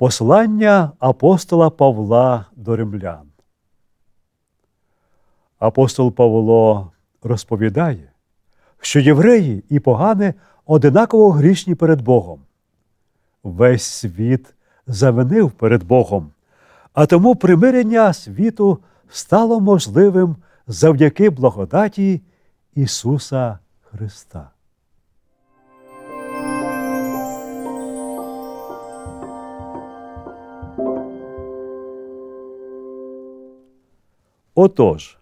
Послання апостола Павла до римлян. Апостол Павло розповідає, що євреї і погани одинаково грішні перед Богом. Весь світ завинив перед Богом, а тому примирення світу стало можливим завдяки благодаті Ісуса Христа. Отож,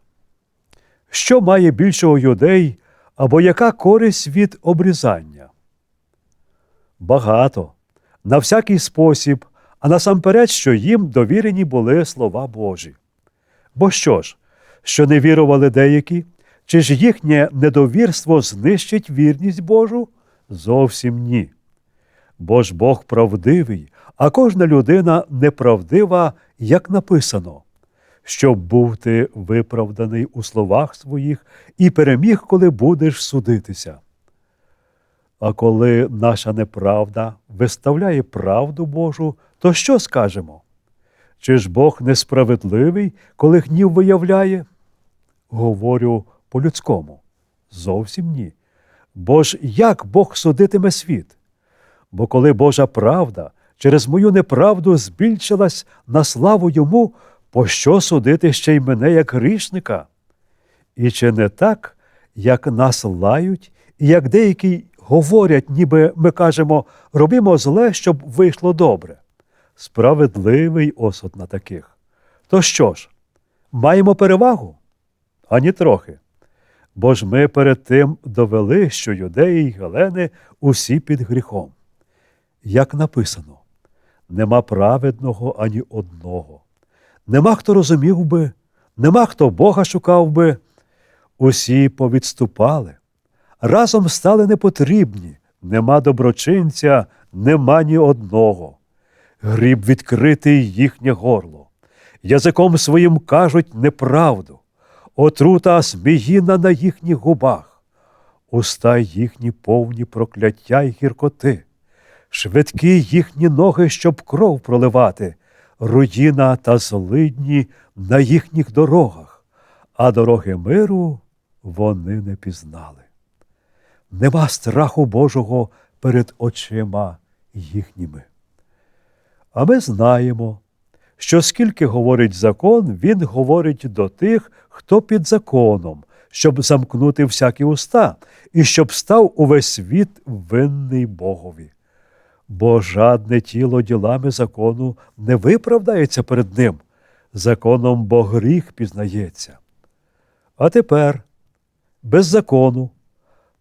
що має більшого юдей або яка користь від обрізання? Багато, на всякий спосіб, а насамперед, що їм довірені були слова Божі. Бо що ж, що не вірували деякі, чи ж їхнє недовірство знищить вірність Божу? Зовсім ні. Бо ж Бог правдивий, а кожна людина неправдива, як написано, щоб був ти виправданий у словах своїх і переміг, коли будеш судитися. А коли наша неправда виставляє правду Божу, то що скажемо? Чи ж Бог несправедливий, коли гнів виявляє? Говорю по-людському. Зовсім ні. Бо ж як Бог судитиме світ? Бо коли Божа правда через мою неправду збільшилась на славу йому, пощо судити ще й мене як грішника? І чи не так, як нас лають, і як деякі говорять, ніби ми кажемо, робимо зле, щоб вийшло добре? Справедливий осуд на таких. То що ж, маємо перевагу? Ані трохи. Бо ж ми перед тим довели, що юдеї й гелени усі під гріхом. Як написано, нема праведного ані одного, нема хто розумів би, нема хто Бога шукав би. Усі повідступали, разом стали непотрібні, нема доброчинця, нема ні одного. Гріб відкритий їхнє горло, язиком своїм кажуть неправду, отрута зміїна на їхніх губах, уста їхні повні прокляття й гіркоти, швидкі їхні ноги, щоб кров проливати, руїна та злидні на їхніх дорогах, а дороги миру вони не пізнали. Нема страху Божого перед очима їхніми. А ми знаємо, що скільки говорить закон, він говорить до тих, хто під законом, щоб замкнути всякі уста, і щоб став увесь світ винний Богові. Бо жадне тіло ділами закону не виправдається перед ним, законом бо гріх пізнається. А тепер, без закону,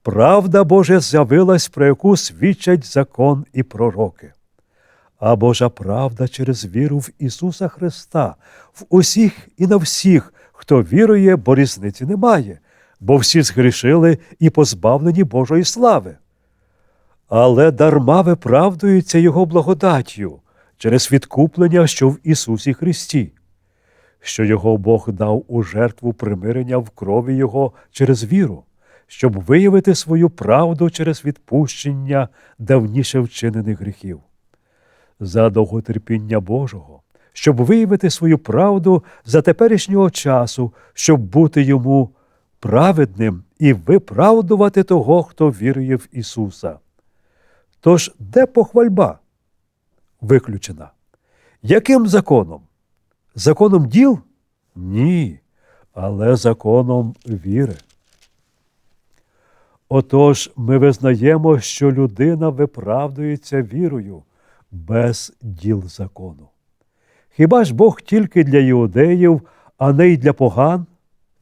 правда Божа з'явилась, про яку свідчать закон і пророки а Божа правда через віру в Ісуса Христа, в усіх і на всіх, хто вірує, бо різниці немає, бо всі згрішили і позбавлені Божої слави. Але дарма виправдується Його благодаттю через відкуплення, що в Ісусі Христі, що Його Бог дав у жертву примирення в крові Його через віру, щоб виявити свою правду через відпущення давніше вчинених гріхів за довготерпіння Божого, щоб виявити свою правду за теперішнього часу, щоб бути йому праведним і виправдувати того, хто вірує в Ісуса. Тож де похвальба? Виключена. Яким законом? Законом діл? Ні, але законом віри. Отож ми визнаємо, що людина виправдується вірою, без діл закону. Хіба ж Бог тільки для іудеїв, а не й для поган?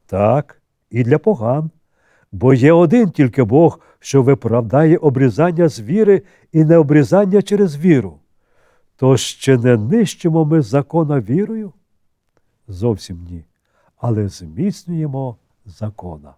Так, і для поган. Бо є один тільки Бог, що виправдає обрізання з віри і не обрізання через віру. То ще не нищимо ми закона вірою? Зовсім ні, але зміцнюємо закона.